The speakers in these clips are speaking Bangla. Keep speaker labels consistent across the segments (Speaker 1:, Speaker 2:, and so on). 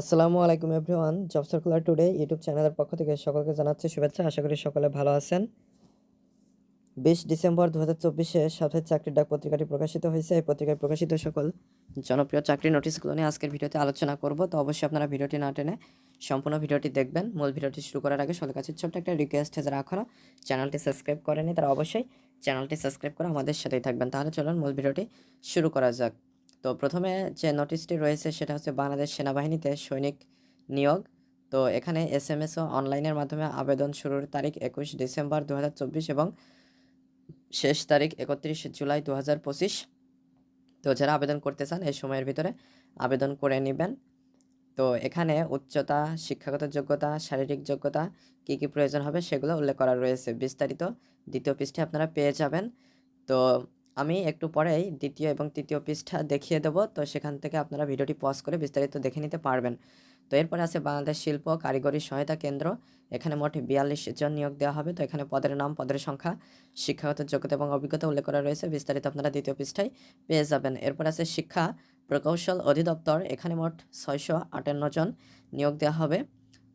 Speaker 1: আসসালামু আলাইকুম everyone, job circular today YouTube চ্যানেলের পক্ষ থেকে সকলকে জানাচ্ছি শুভেচ্ছা। আশা করি সকলে ভালো আছেন। বিশ ডিসেম্বর দু হাজার চব্বিশে সাপ্তাহিক চাকরির ডাক পত্রিকাটি প্রকাশিত হয়েছে। এই পত্রিকায় প্রকাশিত সকল জনপ্রিয় চাকরি নোটিশগুলো নিয়ে আজকের ভিডিওতে আলোচনা করব। তো অবশ্যই আপনারা ভিডিওটি না টেনে সম্পূর্ণ ভিডিওটি দেখবেন। মূল ভিডিওটি শুরু করার আগে সকলের কাছে ছোট্ট একটা রিকোয়েস্ট যারা এখনও চ্যানেলটি সাবস্ক্রাইব করেনি তারা অবশ্যই চ্যানেলটি সাবস্ক্রাইব করে আমাদের সাথেই থাকবেন। তাহলে চলুন মূল ভিডিওটি শুরু করা যাক। তো প্রথমে যে নোটিশটি রয়েছে সেটা হচ্ছে বাংলাদেশ সেনাবাহিনীতে সৈনিক নিয়োগ। তো এখানে এস এম এস ও অনলাইনের মাধ্যমে আবেদন শুরুর তারিখ একুশ ডিসেম্বর দু হাজার চব্বিশ এবং শেষ তারিখ একত্রিশ জুলাই দু হাজার পঁচিশ। তো যারা আবেদন করতে চান এই সময়ের ভিতরে আবেদন করে নেবেন। তো এখানে উচ্চতা, শিক্ষাগত যোগ্যতা, শারীরিক যোগ্যতা কী কী প্রয়োজন হবে সেগুলো উল্লেখ করা রয়েছে বিস্তারিত। দ্বিতীয় পৃষ্ঠে আপনারা পেয়ে যাবেন। তো আমি একটু পরেই দ্বিতীয় এবং তৃতীয় পৃষ্ঠা দেখিয়ে দেবো। তো সেখান থেকে আপনারা ভিডিওটি পজ করে বিস্তারিত দেখে নিতে পারবেন। তো এরপরে আছে বাংলাদেশ শিল্প কারিগরি সহায়তা কেন্দ্র। এখানে মোট বিয়াল্লিশ জন নিয়োগ দেওয়া হবে। তো এখানে পদের নাম, পদের সংখ্যা, শিক্ষাগত যোগ্যতা এবং অভিজ্ঞতা উল্লেখ করা রয়েছে। বিস্তারিত আপনারা দ্বিতীয় পৃষ্ঠায় পেয়ে যাবেন। এরপর আছে শিক্ষা প্রকৌশল অধিদপ্তর। এখানে মোট ছয়শো আটান্ন জন নিয়োগ দেওয়া হবে।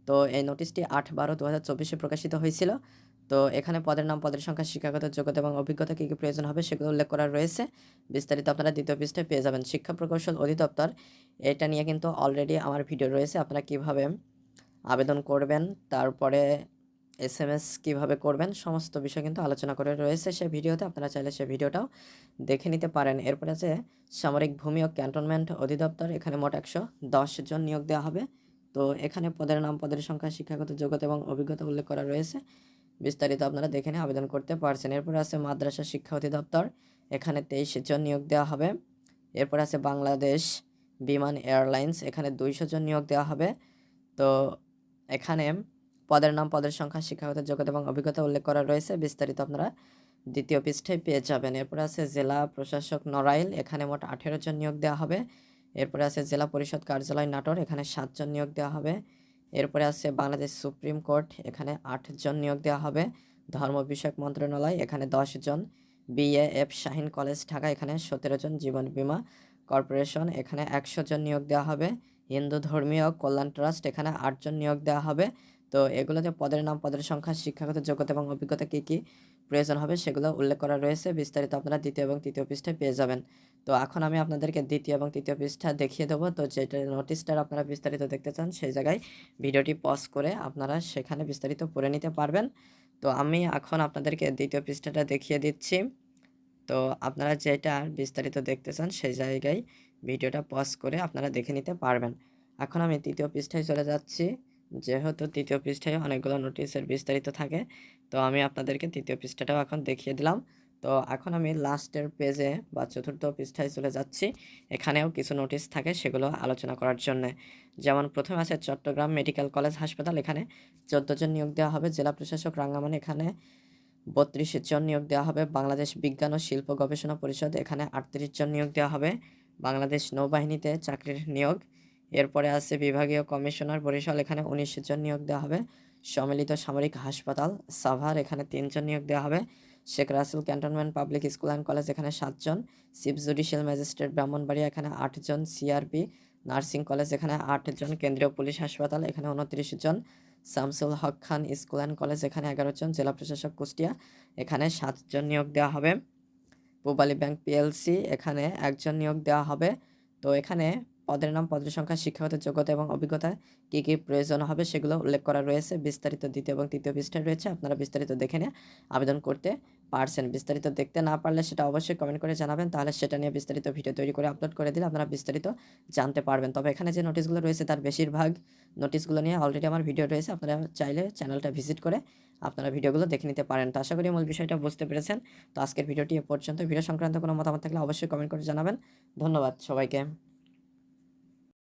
Speaker 1: তো এই নোটিশটি আট বারো দু হাজার চব্বিশে প্রকাশিত হয়েছিল। তো এখানে পদের নাম, পদের সংখ্যা, শিক্ষাগত যোগ্যতা এবং অভিজ্ঞতা কী কী প্রয়োজন হবে সেগুলো উল্লেখ করা রয়েছে। বিস্তারিত আপনারা দ্বিতীয় পৃষ্ঠায় পেয়ে যাবেন। শিক্ষা প্রকৌশল অধিদপ্তর, এটা নিয়ে কিন্তু অলরেডি আমার ভিডিও রয়েছে। আপনারা কীভাবে আবেদন করবেন, তারপরে এস এম এস কীভাবে করবেন, সমস্ত বিষয় কিন্তু আলোচনা করে রয়েছে সে ভিডিওতে। আপনারা চাইলে সে ভিডিওটাও দেখে নিতে পারেন। এরপরে আছে সামরিক ভূমি ও ক্যান্টনমেন্ট অধিদপ্তর, এখানে মোট একশো দশ জন নিয়োগ দেওয়া হবে। তো এখানে পদের নাম, পদের সংখ্যা, শিক্ষাগত যোগ্যতা এবং অভিজ্ঞতা উল্লেখ করা রয়েছে। বিস্তারিত আপনারা দেখে নিয়ে আবেদন করতে পারছেন। এরপর আছে মাদ্রাসা শিক্ষা অধিদপ্তর, এখানে তেইশ জন নিয়োগ দেওয়া হবে। এরপর আছে বাংলাদেশ বিমান এয়ারলাইন্স, এখানে দুইশো জন নিয়োগ দেওয়া হবে। তো এখানে পদের নাম, পদের সংখ্যা, শিক্ষাগত যোগ্যতা এবং অভিজ্ঞতা উল্লেখ করা রয়েছে। বিস্তারিত আপনারা দ্বিতীয় পৃষ্ঠায় পেয়ে যাবেন। এরপর আছে জেলা প্রশাসক নড়াইল, এখানে মোট আঠেরো জন নিয়োগ দেওয়া হবে। এরপরে আছে জেলা পরিষদ কার্যালয় নাটোর, এখানে সাতজন নিয়োগ দেওয়া হবে। এরপরে আছে বাংলাদেশ সুপ্রিম কোর্ট, এখানে আটজন নিয়োগ দেওয়া হবে। ধর্ম বিষয়ক মন্ত্রণালয়, এখানে দশ জন। বিএএফ শাহিন কলেজ ঢাকা, এখানে সতেরো জন জীবন বীমা কর্পোরেশন, এখানে একশো জন নিয়োগ দেওয়া হবে। হিন্দু ধর্মীয় কল্যাণ ট্রাস্ট, এখানে আটজন নিয়োগ দেওয়া হবে। তো এগুলোতে পদের নাম, পদের সংখ্যা, শিক্ষাগত যোগ্যতা এবং অভিজ্ঞতা কী কী প্রয়োজন হবে সেগুলো উল্লেখ করা রয়েছে। বিস্তারিত আপনারা দ্বিতীয় এবং তৃতীয় পৃষ্ঠায় পেয়ে যাবেন। তো এখন আমি আপনাদেরকে দ্বিতীয় এবং তৃতীয় পৃষ্ঠা দেখিয়ে দেবো। তো যেটা নোটিশটার আপনারা বিস্তারিত দেখতে চান সেই জায়গায় ভিডিওটি পজ করে আপনারা সেখানে বিস্তারিত পড়ে নিতে পারবেন। তো আমি এখন আপনাদেরকে দ্বিতীয় পৃষ্ঠাটা দেখিয়ে দিচ্ছি। তো আপনারা যেটা বিস্তারিত দেখতে চান সেই জায়গায় ভিডিওটা পজ করে আপনারা দেখে নিতে পারবেন। এখন আমি তৃতীয় পৃষ্ঠায় চলে যাচ্ছি। যেহেতু তৃতীয় পৃষ্ঠায় অনেকগুলো নোটিশের বিস্তারিত থাকে, তো আমি আপনাদেরকে তৃতীয় পৃষ্ঠাটাও এখন দেখিয়ে দিলাম। তো এখন আমি লাস্টের পেজে বা চতুর্থ পৃষ্ঠায় চলে যাচ্ছি। এখানেও কিছু নোটিশ থাকে সেগুলো আলোচনা করার জন্য। যেমন প্রথমে আছে চট্টগ্রাম মেডিকেল কলেজ হাসপাতাল, এখানে চোদ্দ জন নিয়োগ দেওয়া হবে। জেলা প্রশাসক রাঙ্গামান, এখানে বত্রিশ জন নিয়োগ দেওয়া হবে। বাংলাদেশ বিজ্ঞান ও শিল্প গবেষণা পরিষদ, এখানে আটত্রিশ জন নিয়োগ দেওয়া হবে। বাংলাদেশ নৌবাহিনীতে চাকরির নিয়োগ। এরপরে আছে বিভাগীয় কমিশনার বরিশাল, এখানে উনিশ জন নিয়োগ দেওয়া হবে। সম্মিলিত সামরিক হাসপাতাল, সাভার, এখানে তিনজন নিয়োগ দেওয়া হবে। Sheikh Russel cantonment public school and college, এখানে সাতজন। চিফ জুডিশিয়াল ম্যাজিস্ট্রেট ব্রাহ্মণবাড়িয়া, এখানে আটজন। সিআরপি, নার্সিং কলেজ, এখানে আটজন। কেন্দ্রীয় পুলিশ হাসপাতাল, এখানে উনত্রিশ জন Shamsul Haque Khan school and college, এখানে এগারো জন জেলা প্রশাসক কুষ্টিয়া, এখানে সাতজন নিয়োগ দেওয়া হবে। পূবালী ব্যাংক পিএলসি, এখানে একজন নিয়োগ দেওয়া হবে। তো এখানে পদের নাম, পদের সংখ্যা, শিক্ষাগত যোগ্যতা এবং অভিজ্ঞতা কী কী প্রয়োজন হবে সেগুলো উল্লেখ করা রয়েছে। বিস্তারিত দ্বিতীয় এবং তৃতীয় পৃষ্ঠায় রয়েছে, আপনারা বিস্তারিত দেখে নিয়ে আবেদন করতে পারছেন। বিস্তারিত দেখতে না পারলে সেটা অবশ্যই কমেন্ট করে জানাবেন, তাহলে সেটা নিয়ে বিস্তারিত ভিডিও তৈরি করে আপলোড করে দিলে আপনারা বিস্তারিত জানতে পারবেন। তবে এখানে যে নোটিশগুলো রয়েছে, তার বেশিরভাগ নোটিশগুলো নিয়ে অলরেডি আমার ভিডিও রয়েছে, আপনারা চাইলে চ্যানেলটা ভিজিট করে আপনারা ভিডিওগুলো দেখে নিতে পারেন। তো আশা করি মূল বিষয়টা বুঝতে পেরেছেন। তো আজকের ভিডিওটি এ পর্যন্ত। ভিডিও সংক্রান্ত কোনো মতামত থাকলে অবশ্যই কমেন্ট করে জানাবেন। ধন্যবাদ সবাইকে।